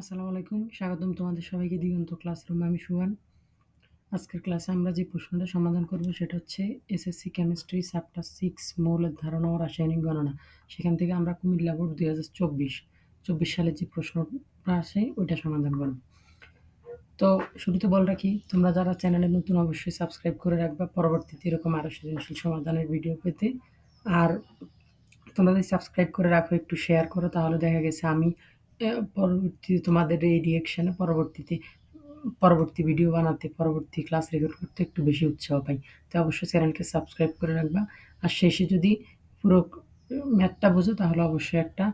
আসসালামু আলাইকুম। স্বাগতম তোমাদের সবাইকে দিগন্ত ক্লাসরুমে আমি সুহান। আজকের ক্লাসে আমরা যে প্রশ্নটা সমাধান করব সেটা হচ্ছে এসএসসি কেমিস্ট্রি চ্যাপ্টার 6 মৌলের ধারণা ও রাসায়নিক গণনা। সেখান থেকে আমরা কুমিল্লা বোর্ড 2024 24 সালের যে প্রশ্নটা আসে ওইটা সমাধান করব। তো শুরুতে বল রাখি, তোমরা যারা চ্যানেলে নতুন অবশ্যই সাবস্ক্রাইব করে রাখবা পরবর্তীতে এরকম আরও সৃজনশীল সমাধানের ভিডিও পেতে। আর তোমরা যদি সাবস্ক্রাইব করে রাখো, একটু শেয়ার করো, তাহলে দেখা গেছে আমি পরবর্তীতে তোমাদের এই রিয়েকশানে পরবর্তীতে, পরবর্তী ভিডিও বানাতে, পরবর্তী ক্লাস রেকর্ড করতে একটু বেশি উৎসাহ পাই। তো অবশ্যই চ্যানেলকে সাবস্ক্রাইব করে রাখবা। আর শেষে যদি পুরো ম্যাথটা বুঝো, তাহলে অবশ্যই একটা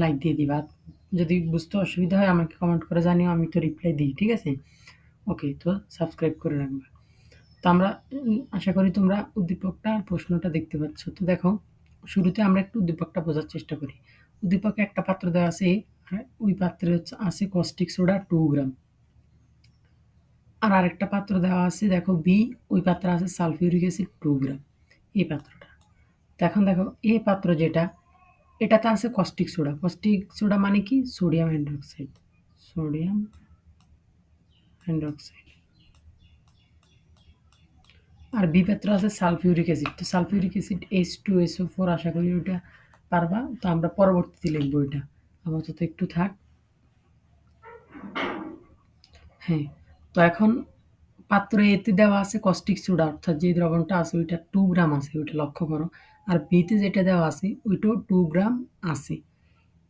লাইক দিয়ে দিবা। যদি বুঝতে অসুবিধা হয়, আমাকে কমেন্ট করে জানিও, আমি তো রিপ্লাই দিই, ঠিক আছে? ওকে তো সাবস্ক্রাইব করে রাখবা। তো আমরা আশা করি তোমরা উদ্দীপকটা আর প্রশ্নটা দেখতে পাচ্ছ। তো দেখো, শুরুতে আমরা একটু উদ্দীপকটা বোঝার চেষ্টা করি। উদ্দীপকে একটা পাত্র দেওয়া আছে ওই পাত্রে হচ্ছে আছে কস্টিক সোডা টু গ্রাম আর আরেকটা পাত্র দেওয়া আছে, দেখো বি ওই পাত্রে আছে সালফিউরিক অ্যাসিড টু গ্রাম এই পাত্রটা। এখন দেখো, এই পাত্র যেটা, এটাতে আছে কস্টিক সোডা কস্টিক সোডা মানে কি? সোডিয়াম হাইড্রোক্সাইড সোডিয়াম হাইড্রোক্সাইড আর বি পাত্র আছে সালফিউরিক অ্যাসিড তো sulphuric acid H two SO four আশা করি ওইটা পারবা। তো আমরা পরবর্তীতে লিখব এটা আপাতত একটু থাক। হ্যাঁ তো এখন পাত্র এতে দেওয়া আছে কস্টিক সোডা অর্থাৎ যে দ্রবণটা আছে ওইটা টু গ্রাম আছে, ওইটা লক্ষ্য করো। আর বিতে যেটা দেওয়া আছে, ওইটাও টু গ্রাম আছে।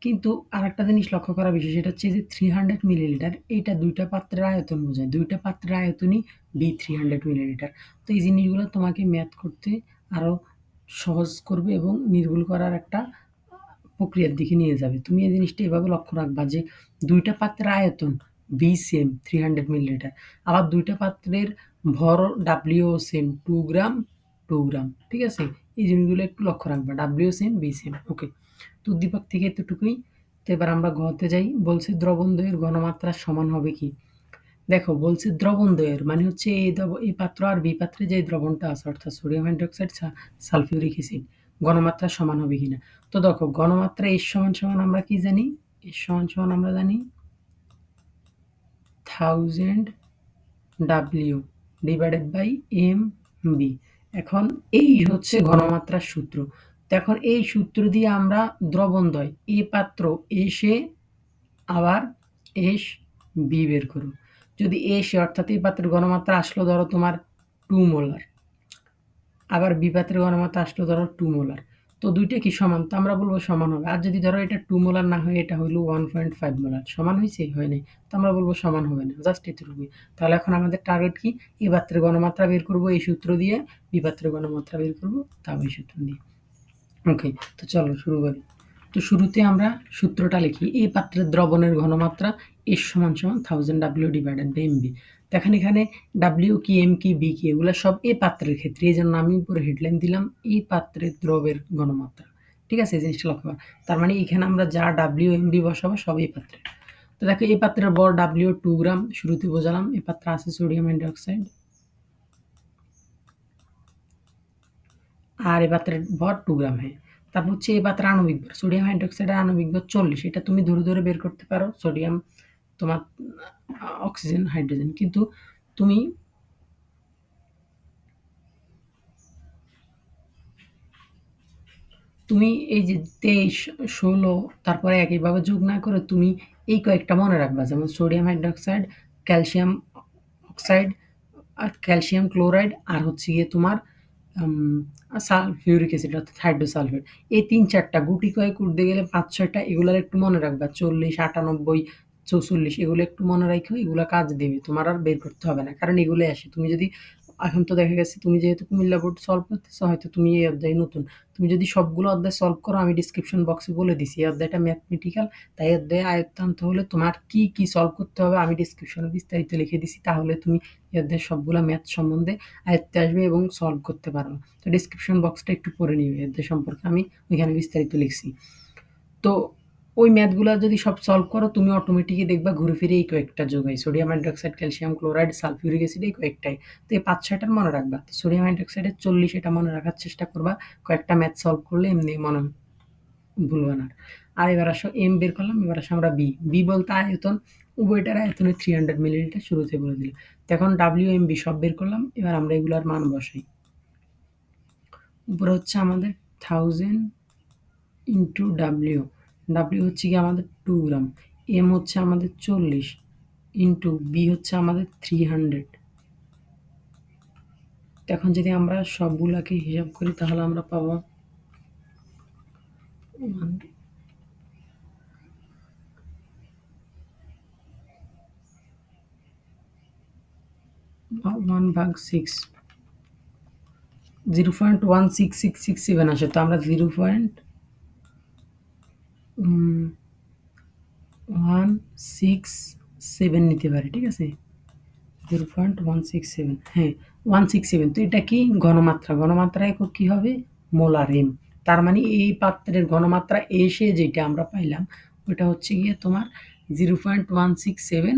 কিন্তু আর একটা জিনিস লক্ষ্য করা বিষয় সেটা হচ্ছে যে থ্রি হান্ড্রেড মিলিলিটার এইটা দুইটা পাত্রের আয়তন বোঝায়। দুইটা পাত্রের আয়তনই বি থ্রি হান্ড্রেড মিলিলিটার তো এই জিনিসগুলো তোমাকে ম্যাথ করতে আরও সহজ করবে এবং নির্ভুল করার একটা প্রক্রিয়ার দিকে নিয়ে যাবে। তুমি এই জিনিসটা এভাবে লক্ষ্য রাখবা যে দুইটা পাত্রের আয়তন V same three hundred millilitre আবার দুইটা পাত্রের ভর W same two gram two gram ঠিক আছে? এই জিনিসগুলো একটু লক্ষ্য রাখবা W same V same okay তো উদ্দীপক থেকে এতটুকুই। তো এবার আমরা ঘতে যাই। বলছে দ্রবণ দইয়ের ঘনমাত্রা সমান হবে কি? দেখো, বলছে দ্রবণ দইয়ের মানে হচ্ছে এই দ্রব, এই পাত্র আর বি পাত্রে যে দ্রবণটা আছে, অর্থাৎ সোডিয়াম হাইড্রোক্সাইড সালফিউরিক অ্যাসিড গণমাত্রা সমান হবে কিনা? তো দেখো, গণমাত্রা এস সমান সমান আমরা কি জানি? এস সমান সমান আমরা জানি thousand W divided by M V এখন এই হচ্ছে ঘনমাত্রার সূত্র। এখন এই সূত্র দিয়ে আমরা দ্রবণদ্বয় এ পাত্র এসে আবার এস বি বের করো যদি এসে অর্থাৎ এই পাত্রের গণমাত্রা আসলো ধরো তোমার টু মোলার আবার বি পাত্রের গণমাত্রা আসলো ধরো টু মোলার তো দুইটা কি সমান? তো আমরা বলব সমান হবে। আর যদি ধরো এটা টু মোলার না হয়, এটা হইল ওয়ান পয়েন্ট ফাইভ মোলার সমান হয়েছে হয় নাই। তো আমরা বলব সমান হবে না। জাস্ট এতটুকুই। তাহলে এখন আমাদের টার্গেট কি? এ পাত্রের গণমাত্রা বের করব, এই সূত্র দিয়ে। বি পাত্রের গণমাত্রা বের করব, তাও এই সূত্র দিয়ে। ওকে তো চলো শুরু করি। তো শুরুতে আমরা সূত্রটা লিখি। এই পাত্রের দ্রবণের ঘনমাত্রা এর সমান সমান thousand W divided by M V দেখেন এখানে ডাব্লিউ কি এম কি বি কি, এগুলো সব এই পাত্রের ক্ষেত্রে, এই জন্য আমি উপরে হেডলাইন দিলাম, এই পাত্রের দ্রবের ঘনমাত্রা। ঠিক আছে, এই জিনিসটা লক্ষ্য করা তার মানে এখানে আমরা যা ডাব্লিউ এম বি বসাবো, সব এই পাত্রে। তো দেখো, এই পাত্রের বর ডাব্লিউ টু গ্রাম শুরুতে বোঝালাম, এই পাত্রে আছে সোডিয়াম হাইড্রোক্সাইড আর এই পাত্রের ভর টু গ্রাম হ্যাঁ। তারপর হচ্ছে এই পাত্রের আণবিক ভর সোডিয়াম হাইড্রোক্সাইডের আণবিক ভর চল্লিশ, এটা তুমি ধরে ধরে বের করতে পারো সোডিয়াম তোমার অক্সিজেন হাইড্রোজেন কিন্তু তুমি তুমি এই যে তেইশ, ষোলো, তারপরে একইভাবে যোগ না করে তুমি এই কয়েকটা মনে রাখবা, যেমন সোডিয়াম হাইড্রোক্সাইড ক্যালসিয়াম অক্সাইড আর ক্যালসিয়াম ক্লোরাইড আর হচ্ছে গিয়ে তোমার সালফিউরিক অ্যাসিড অর্থাৎ হাইড্রোসালফেট এই তিন চারটা গুটি কয়েক উঠতে গেলে পাঁচ ছয়টা এগুলোর একটু মনে রাখবা, চল্লিশ, আটানব্বই চৌচল্লিশ, এগুলো একটু মনে রাখো এগুলো কাজ দেবে, তোমার আর বের করতে হবে না, কারণ এগুলো আসে। তুমি যদি, এখন তো দেখা গেছে তুমি যেহেতু কুমিল্লা বোর্ড সলভ করতেছো, হয়তো তুমি এই অধ্যায় নতুন। তুমি যদি সবগুলো অধ্যায় সলভ করো, আমি ডিসক্রিপশন বক্সে বলে দিছি, এই অধ্যায়টা ম্যাথমেটিক্যাল তাই অধ্যায়ে আয়ত্ত আনতে হলে তোমার কি কি সলভ করতে হবে, আমি ডিসক্রিপশনে বিস্তারিত লিখে দিছি, তাহলে তুমি এই অধ্যায়ের সবগুলো ম্যাথ সম্বন্ধে আয়ত্তে আসবে এবং সলভ করতে পারবে। তো ডিসক্রিপশন বক্সটা একটু পড়ে নিবে অধ্যায় সম্পর্কে আমি ওইখানে বিস্তারিত লিখছি। তো ওই ম্যাথগুলো যদি সব সলভ করো, তুমি অটোমেটিকই দেখবা ঘুরে ফিরে এই কয়েকটা যোগ হয় sodium hydroxide calcium chloride sulphuric acid এই কয়েকটাই। তো এই পাঁচ, ছয়টার মনে রাখবা। তো সোডিয়াম হাইড্রোক্সাইডের চল্লিশ এটা মনে রাখার চেষ্টা করবা, কয়েকটা ম্যাথ সলভ করলে এমনি মনে ভুলবা না। আর এবার আসো এম বের করলাম, এবার আসো আমরা বি বি বলতে আয়তন, উভয়টার আয়তনে থ্রি হান্ড্রেড মিলিলিটার শুরুতে বলে দিল এখন ডাব্লিউ এম বি সব বের করলাম, এবার আমরা এগুলার মান বসাই। উপরে হচ্ছে আমাদের থাউজেন্ড ইন্টু ডাব্লিউ ডাব্লিউ হচ্ছে কি আমাদের টু গ্রাম এম হচ্ছে আমাদের চল্লিশ ইন্টু বি হচ্ছে আমাদের থ্রি হান্ড্রেড এখন যদি আমরা সবগুলাকে হিসাব করি, তাহলে আমরা পাবো ওয়ান ভাগ six zero point one six six six seven আসে। তো আমরা zero point one six seven নিতে পারি, ঠিক আছে? Zero point one six seven হ্যাঁ ওয়ান সিক্স সেভেন তো এটা কি? ঘনমাত্রা। ঘনমাত্রা একক কী হবে? মোলার এম তার মানে এই পাত্রের ঘনমাত্রা এসে যেটা আমরা পাইলাম, ওটা হচ্ছে গিয়ে তোমার zero point one six seven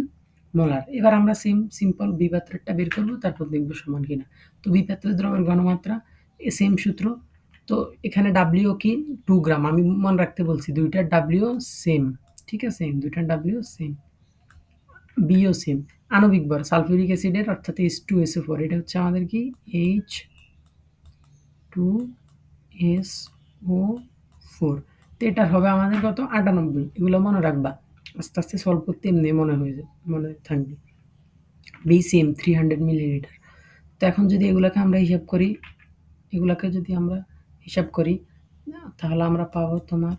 molar এবার আমরা সেম সিম্পল বিপাত্রেরটা বের করব, তারপর দেখব সমান কিনা। তো বিপাত্রের দ্রবের ঘনমাত্রা সেম সূত্র তো এখানে ডাব্লিউ কি? টু গ্রাম আমি মনে রাখতে বলছি দুইটার ডাব্লিউ সেম ঠিক আছে? দুইটার ডাব্লিউ সেম বিও সেম আণবিক ভর সালফিউরিক অ্যাসিডের অর্থাৎ এইচ টু এস ফোর এটা হচ্ছে আমাদের কি? H two S O four তো এটার হবে আমাদের কত? আটানব্বই। এগুলো মনে রাখবা। আস্তে আস্তে সলভ করতে এমনি মনে হয়ে যায়, মনে থাকবে। V same three hundred millilitre তো এখন যদি এগুলোকে আমরা হিসাব করি, এগুলোকে যদি আমরা হিসাব করি। তাহলে আমরা পাবো তোমার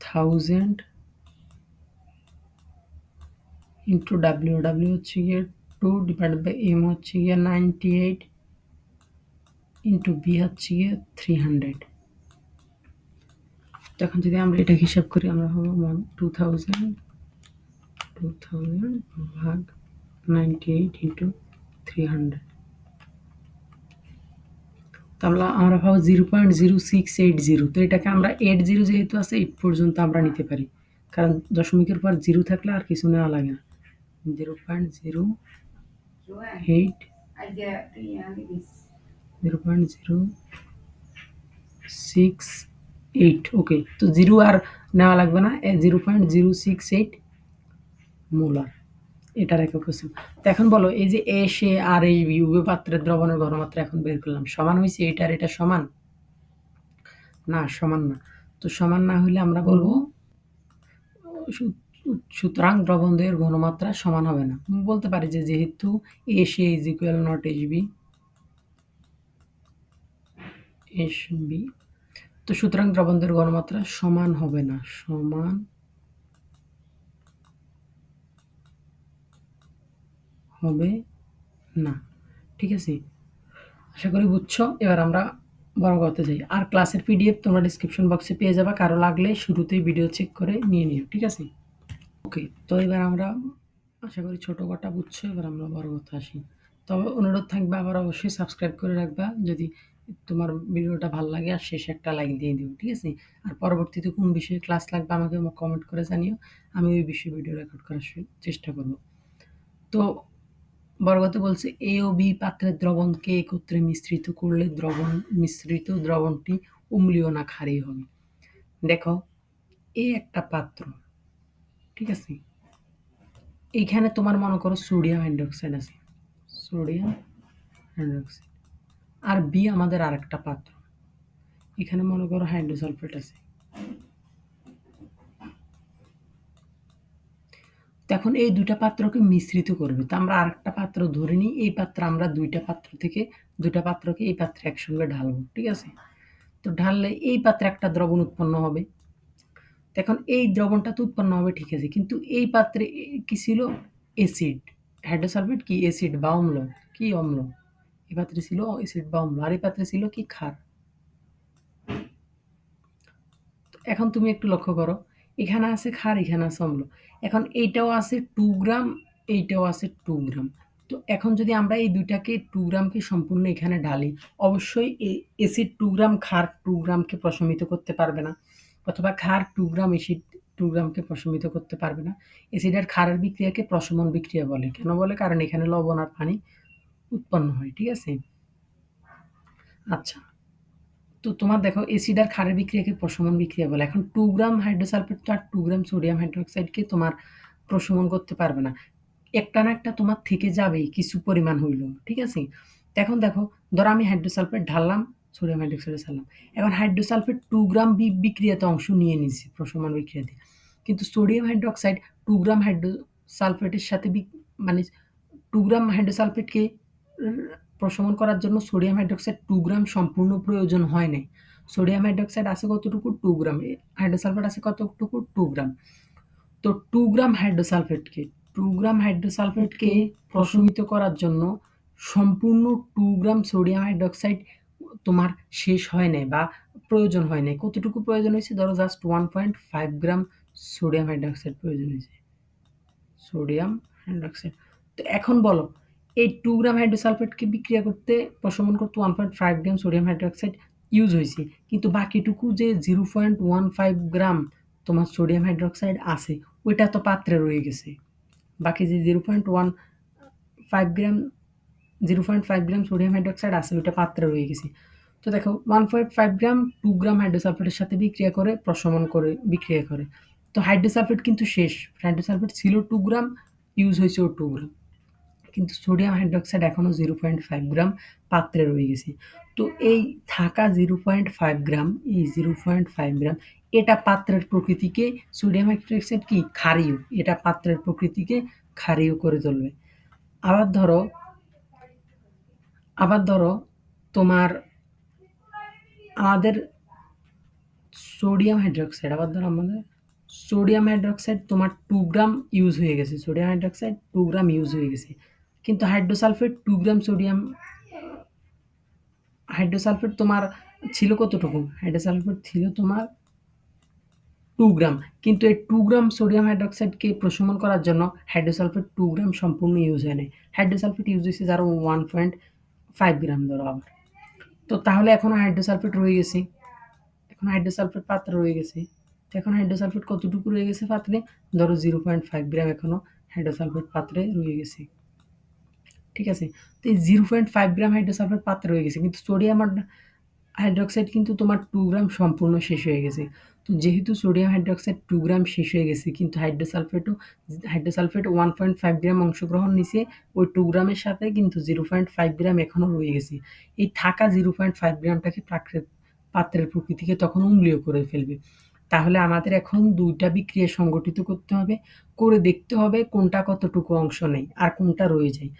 থাউজেন্ড ইন্টু ডাব্লিউ ডাব্লিউ হচ্ছে গিয়ে টু ডিভাইড বাই এম হচ্ছে গিয়ে নাইনটি এইট ইন্টু বি হচ্ছে গিয়ে থ্রি হান্ড্রেড তখন যদি আমরা এটা হিসাব করি আমরা হব one two thousand two thousand ভাগ ninety eight into three hundred তাহলে আমরা পাবো zero point zero six eight zero. তো এটাকে আমরা এইট জিরো যেহেতু আছে এইট পর্যন্ত আমরা নিতে পারি। কারণ দশমিকের পর জিরো থাকলে আর কিছু নেওয়া লাগে না। Zero point zero eight. Zero point zero six eight okay, তো জিরো আর নেওয়া লাগবে না zero point zero six eight molar. এটার হচ্ছে তো এখন বলো, এই যে এ, সে, আর, এই উভয় পাত্রের দ্রবণের ঘনমাত্রা এখন বের করলাম। সমান হয়েছে এটার এটা সমান? না সমান না। তো সমান না হলে আমরা বলব, সুতরাং দ্রবণদ্বয়ের ঘনমাত্রা সমান হবে না। বলতে পারি যে যেহেতু A, say is equal not H V S V তো সুতরাং দ্রবণদ্বয়ের ঘনমাত্রা সমান হবে না। সমান হবে না। ঠিক আছে? আশা করি বুঝছ? এবার আমরা বড় করতে যাই আর ক্লাসের পিডিএফ তোমরা ডিসক্রিপশন বক্সে পেয়ে যাবা। কারও লাগলে শুরুতেই ভিডিও চেক করে নিয়ে নিও। ঠিক আছে? ওকে তো এবার আমরা আশা করি ছোটো কটা বুঝছ। এবার আমরা বড় কথা আসি। তবে অনুরোধ থাকবে, আবার অবশ্যই সাবস্ক্রাইব করে রাখবা। যদি তোমার ভিডিওটা ভালো লাগে, আর শেষে একটা লাইক দিয়ে দিও। ঠিক আছে? আর পরবর্তীতে কোন বিষয়ে ক্লাস লাগবে, আমাকে কমেন্ট করে জানিও। আমি ওই বিষয়ে ভিডিও রেকর্ড করার চেষ্টা করব। তো বর্গতে বলছে, এ ও বি পাত্রের দ্রবণকে একত্রে মিশ্রিত করলে দ্রবণ, মিশ্রিত দ্রবণটি উমলীয় না ক্ষারীয় হবে। দেখো, এ একটা পাত্র, ঠিক আছে? এইখানে তোমার মনে করো সোডিয়াম হাইড্রোক্সাইড আছে। Sodium hydroxide. আর বি আমাদের আরেকটা পাত্র। এখানে মনে করো হাইড্রোসালফেট আছে। তখন এই দুটা পাত্রকে মিশ্রিত করবে। তো আমরা আরেকটা পাত্র ধরে নিই, এই পাত্র আমরা দুইটা পাত্র থেকে দুটা পাত্রকে এই পাত্রে একসঙ্গে ঢালবো, ঠিক আছে? তো ঢাললে এই পাত্রে একটা দ্রবণ উৎপন্ন হবে। এখন এই দ্রবণটা তো উৎপন্ন হবে, ঠিক আছে? কিন্তু এই পাত্রে কি ছিল? অ্যাসিড। হাইড্রোসালফেট কি? অ্যাসিড বা অম্ল। কি অম্ল? এই পাত্রে ছিল অ্যাসিড বা অম্ল। আর এই পাত্রে ছিল কি? ক্ষার। এখন তুমি একটু লক্ষ্য করো। এখানে আছে ক্ষার এখানে আছে অম্ল। এখন এইটাও আছে টু গ্রাম এইটাও আছে টু গ্রাম তো এখন যদি আমরা এই দুইটাকে টু গ্রামকে সম্পূর্ণ এখানে ঢালি, অবশ্যই এসিড টু গ্রাম ক্ষার টু গ্রামকে প্রশমিত করতে পারবে না। অথবা ক্ষার টু গ্রাম এসিড টু গ্রামকে প্রশমিত করতে পারবে না। এসিড আর ক্ষারের বিক্রিয়াকে প্রশমন বিক্রিয়া বলে। কেন বলে? কারণ এখানে লবণ আর পানি উৎপন্ন হয়, ঠিক আছে? আচ্ছা। তো তোমার দেখো এসিড আর ক্ষারের বিক্রিয়াকে প্রশমন বিক্রিয়া বলে? এখন টু গ্রাম হাইড্রোসালফেট তো আর টু গ্রাম সোডিয়াম হাইড্রোক্সাইডকে তোমার প্রশমন করতে পারবে না। একটা না একটা তোমার থেকে যাবেই, কিছু পরিমাণ হইল ঠিক আছে? এখন দেখো, ধরো আমি হাইড্রোসালফেট ঢাললাম সোডিয়াম হাইড্রোক্সাইডে ছাড়লাম এখন হাইড্রোসালফেট টু গ্রাম বিক্রিয়াতে অংশ নিয়ে নিয়েছি, প্রশমন বিক্রিয়াতে। কিন্তু সোডিয়াম হাইড্রোক্সাইড টু গ্রাম হাইড্রোসালফেটের সাথে মানে টু গ্রাম হাইড্রোসালফেটকে প্রশমন করার জন্য সোডিয়াম হাইড্রোক্সাইড টু গ্রাম সম্পূর্ণ প্রয়োজন হয় নাই। সোডিয়াম হাইড্রোক্সাইড আছে কতটুকু? টু গ্রাম হাইড্রোসালফেট আছে কতটুকু? টু গ্রাম তো টু গ্রাম হাইড্রোসালফেটকে টু গ্রাম হাইড্রোসালফেটকে প্রশমিত করার জন্য সম্পূর্ণ টু গ্রাম সোডিয়াম হাইড্রোক্সাইড তোমার শেষ হয় নাই বা প্রয়োজন হয় নাই। কতটুকু প্রয়োজন হয়েছে? ধরো just one point five gram sodium hydroxide প্রয়োজন হয়েছে। Sodium hydroxide. তো এখন বলো এই টু গ্রাম হাইড্রোসালফেটকে বিক্রিয়া করতে প্রশমন করতে one point five gram sodium hydroxide use হয়েছে। কিন্তু বাকিটুকু যে zero point one five gram তোমার সোডিয়াম হাইড্রোক্সাইড আছে, ওইটা তো পাত্রে রয়ে গেছে। বাকি যে zero point one five gram zero point five gram sodium hydroxide আছে, ওইটা পাত্রে রয়ে গেছে। তো দেখো one point five gram two gram হাইড্রোসালফেটের সাথে বিক্রিয়া করে, প্রশমন করে, বিক্রিয়া করে। তো হাইড্রোসালফেট কিন্তু শেষ। হাইড্রোসালফেট ছিল টু গ্রাম ইউজ হয়েছে ও টু গ্রাম কিন্তু সোডিয়াম হাইড্রোক্সাইড এখনও জিরো পয়েন্ট ফাইভ গ্রাম পাত্রে রয়ে গেছে। তো এই থাকা জিরো পয়েন্ট ফাইভ গ্রাম, এই জিরো পয়েন্ট ফাইভ গ্রাম, এটা পাত্রের প্রকৃতিকে সোডিয়াম হাইড্রোক্সাইড কি? ক্ষারীয়। এটা পাত্রের প্রকৃতিকে ক্ষারীয় করে তুলবে। আবার ধরো আবার ধরো তোমার আমাদের সোডিয়াম হাইড্রোক্সাইড, আবার ধরো আমাদের সোডিয়াম হাইড্রোক্সাইড তোমার টু গ্রাম ইউজ হয়ে গেছে। Sodium hydroxide two gram use হয়ে গেছে। কিন্তু hydrosulphate two gram sodium hydrosulphate তোমার ছিল কতটুকু? হাইড্রোসালফেট ছিল তোমার টু গ্রাম কিন্তু এই টু গ্রাম সোডিয়াম হাইড্রোক্সাইডকে প্রশমন করার জন্য হাইড্রোসালফেট টু গ্রাম সম্পূর্ণ ইউজ হয় নাই। হাইড্রোসালফেট ইউজ হয়েছে যারা ওয়ান পয়েন্ট ফাইভ গ্রাম ধরো আবার। তো তাহলে এখনও হাইড্রোসালফেট রয়ে গেছে। এখন হাইড্রোসালফেট পাত্র রয়ে গেছে। তো এখন হাইড্রোসালফেট কতটুকু রয়ে গেছে পাত্রে? ধরো জিরো পয়েন্ট ফাইভ গ্রাম এখনও হাইড্রোসালফেট পাত্রে রয়ে গেছে। ঠিক আছে? তো এই zero point five gram hydrosulphate পাত্রে রয়ে গেছে, কিন্তু সোডিয়াম হাইড্রোক্সাইড কিন্তু তোমার টু গ্রাম সম্পূর্ণ শেষ হয়ে গেছে। তো যেহেতু সোডিয়াম হাইড্রোক্সাইড টু গ্রাম শেষ হয়ে গেছে, কিন্তু হাইড্রোসালফেটও hydrosulphate one point five gram অংশগ্রহণ নিছে, ওই টু গ্রামের সাথে কিন্তু জিরো পয়েন্ট ফাইভ গ্রাম এখনও রয়ে গেছে। এই থাকা জিরো পয়েন্ট ফাইভ গ্রামটাকে পাত্রের প্রকৃতিকে তখন উমলীয় করে ফেলবে। তাহলে আমাদের এখন দুইটা বিক্রিয়া সংগঠিত করতে হবে, করে দেখতে হবে কোনটা কতটুকু অংশ নেই, আর কোনটা রয়ে যায়।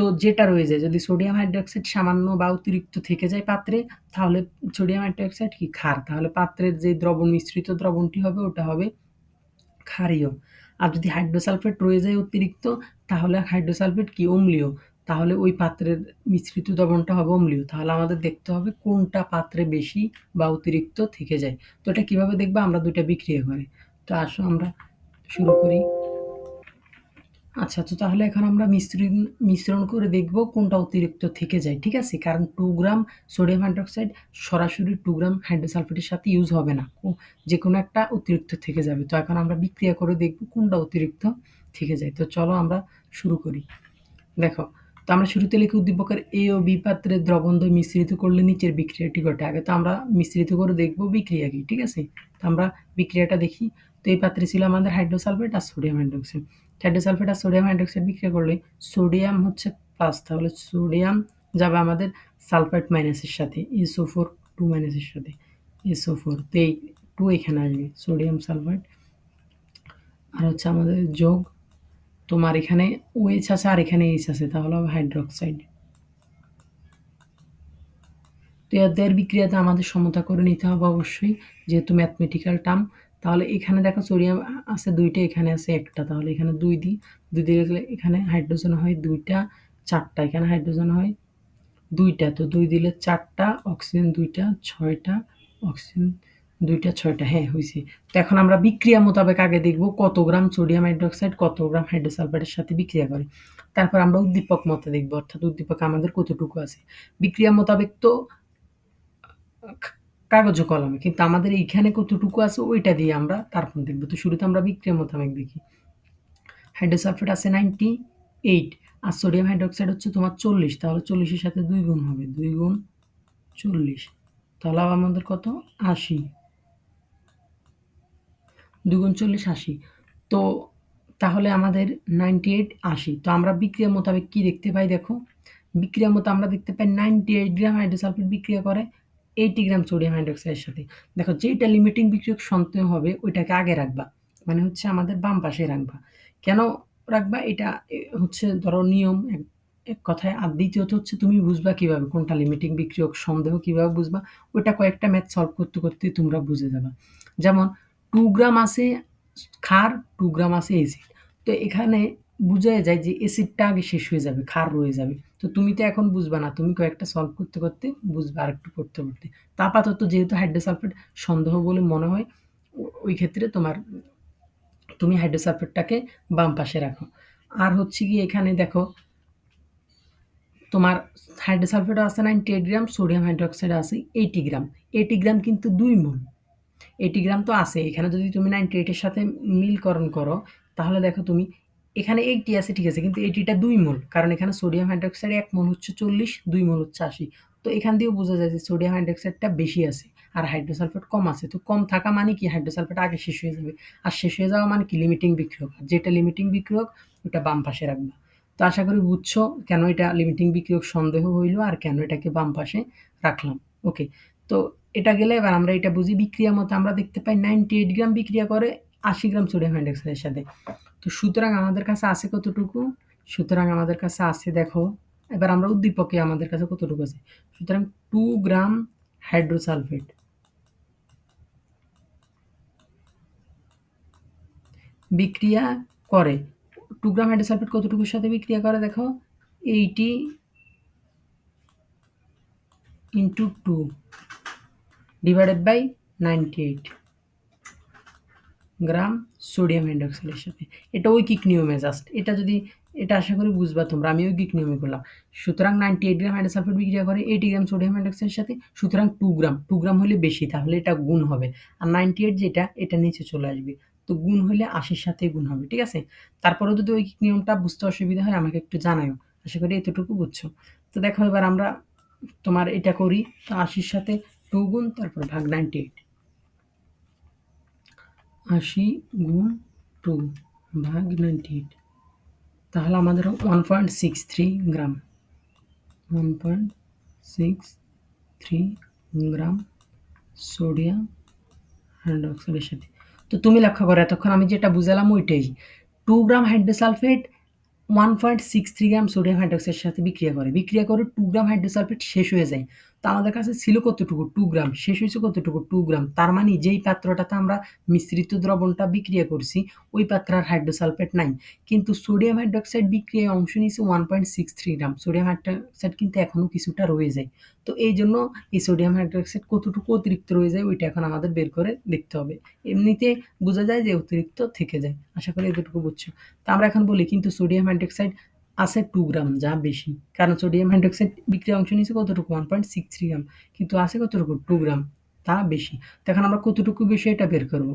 তো যেটা রয়ে যায়, যদি সোডিয়াম হাইড্রোক্সাইড সামান্য বা অতিরিক্ত থেকে যায় পাত্রে, তাহলে সোডিয়াম হাইড্রোক্সাইড কি ক্ষার? তাহলে পাত্রের যে দ্রবণ, মিশ্রিত দ্রবণটি হবে, ওটা হবে ক্ষারীয়। আর যদি হাইড্রোসালফেট রয়ে যায় অতিরিক্ত, তাহলে হাইড্রোসালফেট কি? অম্লীয়। তাহলে ওই পাত্রের মিশ্রিত দ্রবণটা হবে অম্লীয়। তাহলে আমাদের দেখতে হবে কোনটা পাত্রে বেশি বা অতিরিক্ত থেকে যায়। তো এটা কীভাবে দেখব? আমরা দুইটা বিক্রিয়া করে। তো আসো আমরা শুরু করি। আচ্ছা তো তাহলে এখন আমরা মিশ্রণ মিশ্রণ করে দেখব কোনটা অতিরিক্ত থেকে যায়, ঠিক আছে? কারণ টু গ্রাম সোডিয়াম হাইড্রোক্সাইড সরাসরি টু গ্রাম হাইড্রোসালফেটের সাথে ইউজ হবে না। যে কোনো একটা অতিরিক্ত থেকে যাবে। তো এখন আমরা বিক্রিয়া করে দেখব কোনটা অতিরিক্ত থেকে যায়। তো চলো আমরা শুরু করি। দেখো, তো আমরা শুরুতে লিখি উদ্দীপকের এ ও বি পাত্রের দ্রবন্ধ মিশ্রিত করলে নিচের বিক্রিয়াটি ঘটে। আগে তো আমরা মিশ্রিত করে দেখব বিক্রিয়া কি, ঠিক আছে? তো আমরা বিক্রিয়াটা দেখি। তো এই পাত্রে ছিল আমাদের হাইড্রোসালফেট আর সোডিয়াম হাইড্রোক্সাইড হাইড্রোসালফেট আর সোডিয়াম হাইড্রোক্সাইড বিক্রিয়া করলে সোডিয়াম হচ্ছে প্লাস তাহলে সোডিয়াম যাবে আমাদের সালফাইড মাইনাসের সাথে এসও ফোর টু মাইনাসের সাথে এসও ফোর তো এই টু এখানে আসবে সোডিয়াম সালফাইড আর হচ্ছে আমাদের যোগ, তোমার এখানে ওএইচ আছে আর এখানে এইচ আছে, তাহলে হবে হাইড্রোক্সাইড তো এদের বিক্রিয়াতে আমাদের সমতা করে নিতে হবে অবশ্যই, যেহেতু ম্যাথমেটিক্যাল টার্ম তাহলে এখানে দেখো সোডিয়াম আছে দুইটা, এখানে আছে একটা। তাহলে এখানে দুই দিই। দুই দিয়ে গেলে এখানে হাইড্রোজেন হয় দুইটা, চারটা। এখানে হাইড্রোজেন হয় দুইটা। তো দুই দিলে চারটা, অক্সিজেন দুইটা, ছয়টা, অক্সিজেন দুইটা, ছয়টা। হ্যাঁ হয়েছে তো এখন আমরা বিক্রিয়া মোতাবেক আগে দেখব কত গ্রাম সোডিয়াম হাইড্রোক্সাইড, কত গ্রাম হাইড্রোসালফাইডের সাথে বিক্রিয়া করে। তারপর আমরা উদ্দীপক মতে দেখব। অর্থাৎ উদ্দীপক আমাদের কতটুকু আছে? বিক্রিয়া মোতাবেক তো কাগজ কলমে। কিন্তু আমাদের এইখানে কতটুকু আছে ওইটা দিয়ে আমরা তারপর দেখব। তো শুরুতে আমরা বিক্রিয়া মোতাবেক দেখি। হাইড্রোসালফেট আছে নাইনটি এইট, আর সোডিয়াম হাইড্রোক্সাইড হচ্ছে তোমার চল্লিশ। তাহলে চল্লিশের সাথে দুই গুণ হবে। দুই গুণ চল্লিশ। তাহলে আমাদের কত? আশি। দুগুণ চল্লিশ, আশি। তো তাহলে আমাদের নাইনটি এইট, আশি। তো আমরা বিক্রিয়া মোতাবেক কি দেখতে পাই দেখো? বিক্রিয়া মতো আমরা দেখতে পাই নাইনটি এইট গ্রাম হাইড্রোসালফেট বিক্রিয়া করে। এইটি গ্রাম সোডিয়াম হাইড্রোক্সাইডের সাথে। দেখো যেটা লিমিটিং বিক্রিয়ক সন্দেহ হবে, ওইটাকে আগে রাখবা। মানে হচ্ছে আমাদের বাম পাশে রাখবা। কেন রাখবা? এটা হচ্ছে ধরো নিয়ম এক কথায়। আর দ্বিতীয়ত হচ্ছে তুমি বুঝবা কীভাবে, কোনটা লিমিটিং বিক্রিয়ক সন্দেহ কীভাবে বুঝবা? ওইটা কয়েকটা ম্যাথ সলভ করতে করতে তোমরা বুঝে যাবা। যেমন টু গ্রাম আছে ক্ষার টু গ্রাম আছে এসিড তো এখানে বুঝা যায় যে এসিডটা আগে শেষ হয়ে যাবে, ক্ষার রয়ে যাবে। তো তুমি তো এখন বুঝবা না, তুমি কয়েকটা সলভ করতে করতে বুঝবে আর একটু পড়তে পড়তে আপাতত যেহেতু হাইড্রোসালফেট সন্দেহ বলে মনে হয় ওই ক্ষেত্রে তোমার তুমি হাইড্রোসালফেটটাকে বাম পাশে রাখো। আর হচ্ছে কি এখানে দেখো, তোমার হাইড্রোসালফেট আছে ninety eight gram sodium hydroxide আছে এইটি গ্রাম এইটি গ্রাম কিন্তু দুই মোল। এইটি গ্রাম তো আছে, এখানে যদি তুমি নাইনটি এইটের সাথে মিলকরণ করো, তাহলে দেখো তুমি এখানে এইটি আছে ঠিক আছে কিন্তু এইটিটা দুই মোল, কারণ এখানে সোডিয়াম হাইড্রোক্সাইড এক মোল হচ্ছে চল্লিশ, দুই মোল হচ্ছে আশি। তো এখান দিয়েও বোঝা যায় যে সোডিয়াম হাইড্রোক্সাইডটা বেশি আছে, আর হাইড্রোসালফেট কম আছে। তো কম থাকা মানে কি? হাইড্রোসালফেট আগে শেষ হয়ে যাবে। আর শেষ হয়ে যাওয়া মানে কি? লিমিটিং বিক্রিয়ক। যেটা লিমিটিং বিক্রিয়ক, ওটা বাম পাশে রাখবা। তো আশা করি বুঝছ কেন এটা লিমিটিং বিক্রিয়ক সন্দেহ হইল আর কেন এটাকে বাম পাশে রাখলাম। ওকে তো এটা গেলে এবার আমরা এটা বুঝি। বিক্রিয়া মতো আমরা দেখতে পাই নাইনটি এইট গ্রাম বিক্রিয়া করে আশি গ্রাম সোডিয়াম হাইড্রোক্সাইডের সাথে। তো সুতরাং আমাদের কাছে আছে কতটুকু? সুতরাং আমাদের কাছে আছে, দেখো, এবার আমরা উদ্দীপকে আমাদের কাছে কতটুকু আছে? সুতরাং টু গ্রাম হাইড্রোসালফেট বিক্রিয়া করে। টু গ্রাম হাইড্রোসালফেট কতটুকুর সাথে বিক্রিয়া করে, দেখো? Eighty into two divided by ninety eight gram sodium হাইড্রোক্সাইডের সাথে। এটা ঐকিক নিয়মে জাস্ট এটা যদি, এটা আশা করি বুঝবা তোমরা, আমি ঐকিক নিয়মে করলাম। সুতরাং নাইনটি এইট গ্রাম হাইড্রোসালফেট বিক্রিয়া করে এইটি গ্রাম সোডিয়াম হাইড্রোক্সাইডের সাথে, সুতরাং টু গ্রাম। টু গ্রাম হলে বেশি, তাহলে এটা গুণ হবে। আর নাইনটি এইট যেটা, এটা নিচে চলে আসবে। তো গুণ হলে আশির সাথে গুণ হবে, ঠিক আছে? তারপরেও যদি ওই নিয়মটা বুঝতে অসুবিধা হয়, আমাকে একটু জানাও আশা করি এতটুকু বুঝছ। তো দেখো এবার আমরা তোমার এটা করি, তো আশির সাথে টু গুণ, তারপর ভাগ নাইনটি এইট আশি গুণ টু ভাগ নাইনটি এইট, তাহলে আমাদের one point six three gram. One point six three gram sodium হাইড্রোক্সাইডের সাথে। তো তুমি লক্ষ্য করো, এতক্ষণ আমি যেটা বুঝালাম ওইটাই। Two gram hydrosulphate one point six three gram sodium হাইড্রোক্সাইডের সাথে বিক্রিয়া করে। বিক্রিয়া করে টু গ্রাম হাইড্রোসালফেট শেষ হয়ে যায়। তো আমাদের কাছে ছিল কতটুকু? টু গ্রাম শেষ হয়েছে কতটুকু? টু গ্রাম তার মানে যেই পাত্রটাতে আমরা মিশ্রিত দ্রবণটা বিক্রিয়া করছি, ওই পাত্রার হাইড্রোসালফেট নাই। কিন্তু সোডিয়াম হাইড্রোক্সাইড বিক্রিয়ায় অংশ নিয়েছে one point six three gram sodium hydroxide কিন্তু এখনও কিছুটা রয়ে যায়। তো এই জন্য এই সোডিয়াম হাইড্রোক্সাইড কতটুকু অতিরিক্ত রয়ে যায়, ওইটা এখন আমাদের বের করে দেখতে হবে। এমনিতে বোঝা যায় যে অতিরিক্ত থেকে যায়। আশা করি এতটুকু বুঝছ। তো আমরা এখন বলি, কিন্তু সোডিয়াম হাইড্রোক্সাইড আছে টু গ্রাম যা বেশি। কারণ সোডিয়াম হাইড্রোক্সাইড বিক্রিয়া অংশ নিয়েছে কতটুকু? One point six three gram কিন্তু আছে কতটুকু? টু গ্রাম তা বেশি। এখন আমরা কতটুকু বেশি এটা বের করব?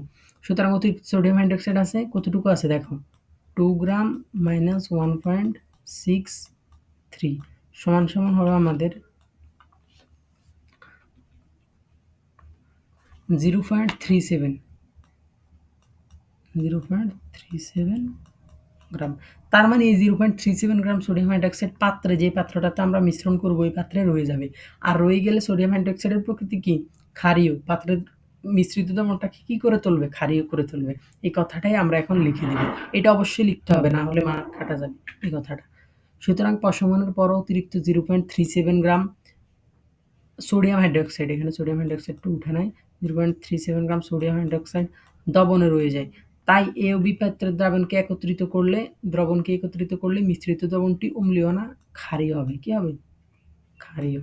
সুতরাং অতিরিক্ত সোডিয়াম হাইড্রোক্সাইড আছে, কতটুকু আছে দেখো? Two gram minus one point six three সমান সমান হবে আমাদের zero point three seven zero point three seven gram. তার মানে এই zero point three seven gram sodium hydroxide পাত্রে যে পাত্রটাতে আমরা মিশ্রণ করব ওই পাত্রে রয়ে যাবে। আর রয়ে গেলে সোডিয়াম হাইড্রোক্সাইডের প্রকৃতি কি? ক্ষারীয়। পাত্রের মিশ্রিত দ্রবণটাকে কী করে তুলবে? ক্ষারীয় করে তুলবে। এই কথাটাই আমরা এখন লিখে দেব। এটা অবশ্যই লিখতে হবে, না হলে মার্ক কাটা যাবে এই কথাটা। সুতরাং পশমনের পর অতিরিক্ত zero point three seven gram sodium hydroxide, এখানে সোডিয়াম হাইড্রোক্সাইডটা উঠে নেয় zero point three seven gram sodium hydroxide দবনে রয়ে যায়। তাই এ ও দ্রাবণকে একত্রিত করলে, দ্রবণকে একত্রিত করলে মিশ্রিত দ্রবণটি অম্লীয় না, ক্ষারীয় হবে। কি হবে? ক্ষারীয়।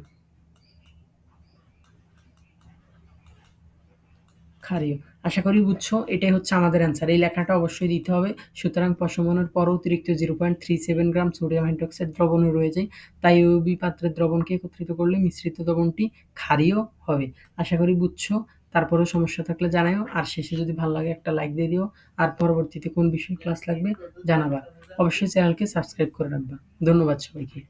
ক্ষারীয়। আশা করি বুঝছ, এটাই হচ্ছে আমাদের অ্যান্সার এই লেখাটা অবশ্যই দিতে হবে। সুতরাং পশমনের পর অতিরিক্ত zero point three seven gram sodium hydroxide রয়ে যায় তাই ও বি পাত্রের দ্রবণকে একত্রিত করলে মিশ্রিত দ্রবণটি ক্ষারীয় হবে। আশা করি বুঝছ তারপরেও সমস্যা থাকলে জানাইও। আর শেষে যদি ভালো লাগে একটা লাইক দিয়ে দিও। আর পরবর্তীতে কোন বিষয়ে ক্লাস লাগবে জানাবা। অবশ্যই চ্যানেলকে সাবস্ক্রাইব করে রাখবা। ধন্যবাদ সবাইকে।